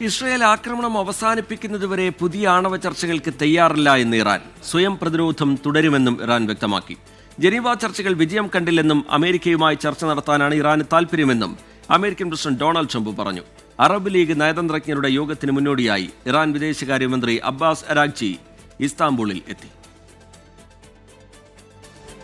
Israel ആക്രമണം അവസാനിപ്പിക്കുന്നതുവരെ പുതിയ ആണവ ചർച്ചകൾക്ക് തയ്യാറല്ല എന്ന് ഇറാൻ. സ്വയം പ്രതിരോധം തുടരുമെന്നും ഇറാൻ വ്യക്തമാക്കി. ജനീവ ചർച്ചകൾ വിജയം കണ്ടില്ലെന്നും അമേരിക്കയുമായി ചർച്ച നടത്താനാണ് ഇറാന് താൽപ്പര്യമെന്നും അമേരിക്കൻ പ്രസിഡന്റ് ഡൊണാൾഡ് ട്രംപ് പറഞ്ഞു. അറബ് ലീഗ് നയതന്ത്രജ്ഞരുടെ യോഗത്തിന് മുന്നോടിയായി ഇറാൻ വിദേശകാര്യമന്ത്രി അബ്ബാസ് അരാഗ്ചി ഇസ്താംബൂളിൽ എത്തി.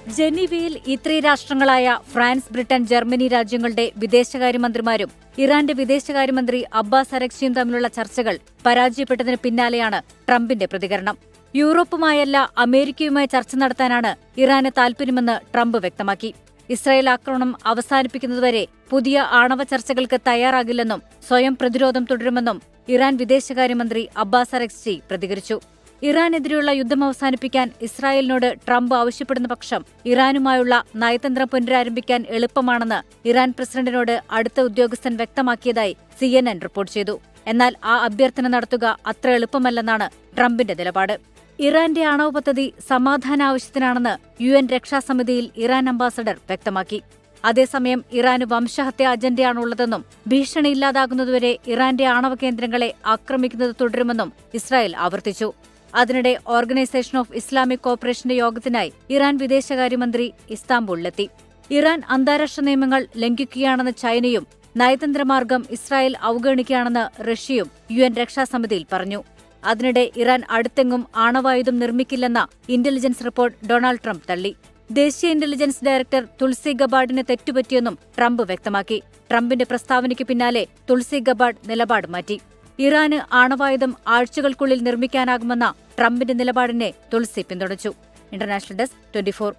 ജനീവയിൽ ഇത്രേ രാഷ്ട്രങ്ങളായ ഫ്രാൻസ് ബ്രിട്ടൻ ജർമ്മനി രാജ്യങ്ങളുടെ വിദേശകാര്യമന്ത്രിമാരും ഇറാന്റെ വിദേശകാര്യമന്ത്രി അബ്ബാസ് അരക്ഷിയും തമ്മിലുള്ള ചർച്ചകൾ പരാജയപ്പെട്ടതിന് പിന്നാലെയാണ് ട്രംപിന്റെ പ്രതികരണം. യൂറോപ്പുമായല്ല അമേരിക്കയുമായി ചർച്ച നടത്താനാണ് ഇറാന് താൽപര്യമെന്ന് ട്രംപ് വ്യക്തമാക്കി. ഇസ്രായേൽ ആക്രമണം അവസാനിപ്പിക്കുന്നതുവരെ പുതിയ ആണവ ചർച്ചകൾക്ക് തയ്യാറാകില്ലെന്നും സ്വയം പ്രതിരോധം തുടരുമെന്നും ഇറാൻ വിദേശകാര്യമന്ത്രി അബ്ബാസ് അരക്സി പ്രതികരിച്ചു. ഇറാനെതിരെയുള്ള യുദ്ധം അവസാനിപ്പിക്കാൻ ഇസ്രായേലിനോട് ട്രംപ് ആവശ്യപ്പെടുന്ന പക്ഷം ഇറാനുമായുള്ള നയതന്ത്രം പുനരാരംഭിക്കാൻ എളുപ്പമാണെന്ന് ഇറാൻ പ്രസിഡന്റിനോട് അടുത്ത ഉദ്യോഗസ്ഥൻ വ്യക്തമാക്കിയതായി സിഎൻഎൻ റിപ്പോർട്ട് ചെയ്തു. എന്നാൽ ആ അഭ്യർത്ഥന നടത്തുക അത്ര എളുപ്പമല്ലെന്നാണ് ട്രംപിന്റെ നിലപാട്. ഇറാന്റെ ആണവ പദ്ധതി സമാധാന ആവശ്യത്തിനാണെന്ന് യു എൻ രക്ഷാസമിതിയിൽ ഇറാൻ അംബാസഡർ വ്യക്തമാക്കി. അതേസമയം ഇറാന് വംശഹത്യ അജണ്ടയാണുള്ളതെന്നും ഭീഷണി ഇല്ലാതാകുന്നതുവരെ ഇറാന്റെ ആണവ കേന്ദ്രങ്ങളെ ആക്രമിക്കുന്നത് തുടരുമെന്നും ഇസ്രായേൽ ആവർത്തിച്ചു. അതിനിടെ ഓർഗനൈസേഷൻ ഓഫ് ഇസ്ലാമിക് കോപ്പറേഷന്റെ യോഗത്തിനായി ഇറാൻ വിദേശകാര്യമന്ത്രി ഇസ്താംബൂളിലെത്തി. ഇറാൻ അന്താരാഷ്ട്ര നിയമങ്ങൾ ലംഘിക്കുകയാണെന്ന് ചൈനയും നയതന്ത്രമാർഗം ഇസ്രായേൽ അവഗണിക്കുകയാണെന്ന് റഷ്യയും യു എൻ രക്ഷാസമിതിയിൽ പറഞ്ഞു. അതിനിടെ ഇറാൻ അടുത്തെങ്ങും ആണവായുധം നിർമ്മിക്കില്ലെന്ന ഇന്റലിജൻസ് റിപ്പോർട്ട് ഡൊണാൾഡ് ട്രംപ് തള്ളി. ദേശീയ ഇന്റലിജൻസ് ഡയറക്ടർ തുൾസി ഗബാർഡിന് തെറ്റുപറ്റിയെന്നും ട്രംപ് വ്യക്തമാക്കി. ട്രംപിന്റെ പ്രസ്താവനയ്ക്ക് പിന്നാലെ തുൾസി ഗബാർഡ് നിലപാട് മാറ്റി. ഇറാന് ആണവായുധം ആഴ്ചകൾക്കുള്ളിൽ നിർമ്മിക്കാനാകുമെന്ന ട്രംപിന്റെ നിലപാടിനെ തുളസി പിന്തുണച്ചു. International desk twenty four